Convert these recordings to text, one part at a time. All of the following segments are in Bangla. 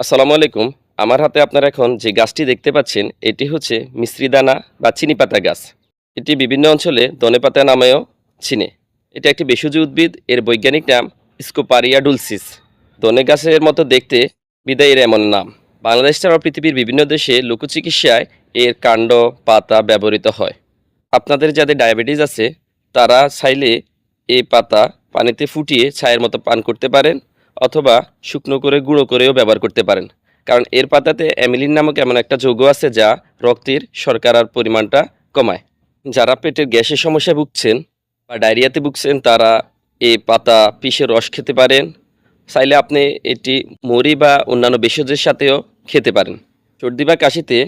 আসসালামু আলাইকুম। আমার হাতে আপনারা এখন যে গাছটি দেখতে পাচ্ছেন, এটি হচ্ছে মিশ্রিদানা বা চিনি পাতা গাছ। এটি বিভিন্ন অঞ্চলে ধনেপাতা নামেও চিনে। এটি একটি ভেষজ উদ্ভিদ, এর বৈজ্ঞানিক নাম স্কোপারিয়া ডুলসিস দনে গাছের মতো দেখতে বিদায় এর এমন নাম। বাংলাদেশ ছাড়াও পৃথিবীর বিভিন্ন দেশে লোকচিকিৎসায় এর কাণ্ড, পাতা ব্যবহৃত হয়। আপনাদের যাদের ডায়াবেটিস আছে, তারা চাইলে এই পাতা পানিতে ফুটিয়ে ছায়ের মতো পান করতে পারেন। অথবা শুকনো করে, গুঁড়ো করেও ব্যবহার করতে পারেন। কারণ এর পাতাতে অ্যামিলিন নামক এমন একটা যৌগ আছে যা রক্তের শর্করার পরিমাণটা কমায়। যারা পেটের গ্যাসের সমস্যায় ভুগছেন বা ডায়রিয়াতে ভুগছেন, তারা এই পাতা পিষে রস খেতে পারেন। চাইলে আপনি এটি মরি বা অন্যান্য ভেষজের সাথেও খেতে পারেন। সর্দি বা কাশিতে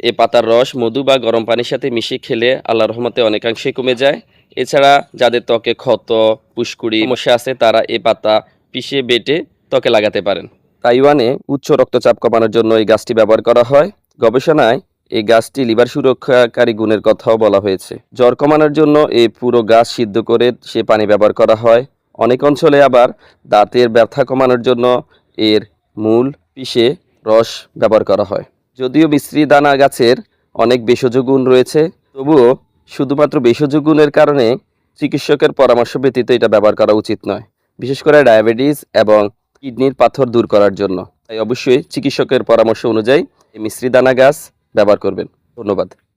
এ পাতার রস মধু বা গরম পানির সাথে মিশিয়ে খেলে আল্লাহ রহমতে অনেকাংশেই কমে যায়। এছাড়া যাদের ত্বকে ক্ষত, পুষ্কুড়ি সমস্যা আছে, তারা এ পাতা পিষে বেটে ত্বকে লাগাতে পারেন। তাইওয়ানে উচ্চ রক্তচাপ কমানোর জন্য এই গাছটি ব্যবহার করা হয়। গবেষণায় এই গাছটি লিভার সুরক্ষাকারী গুণের কথাও বলা হয়েছে। জ্বর কমানোর জন্য এই পুরো গাছ সিদ্ধ করে সে পানি ব্যবহার করা হয়। অনেক অঞ্চলে আবার দাঁতের ব্যথা কমানোর জন্য এর মূল পিষে রস ব্যবহার করা হয়। যদিও মিশ্রি দানা গাছের অনেক ভেষজ গুণ রয়েছে, তবুও শুধুমাত্র ভেষজ গুণের কারণে চিকিৎসকের পরামর্শ ব্যতীত এটা ব্যবহার করা উচিত নয়। বিশেষ করে ডায়াবেটিস এবং কিডনির পাথর দূর করার জন্য। তাই অবশ্যই চিকিৎসকের পরামর্শ অনুযায়ী এই মিশ্রি দানা গাছ ব্যবহার করবেন। ধন্যবাদ।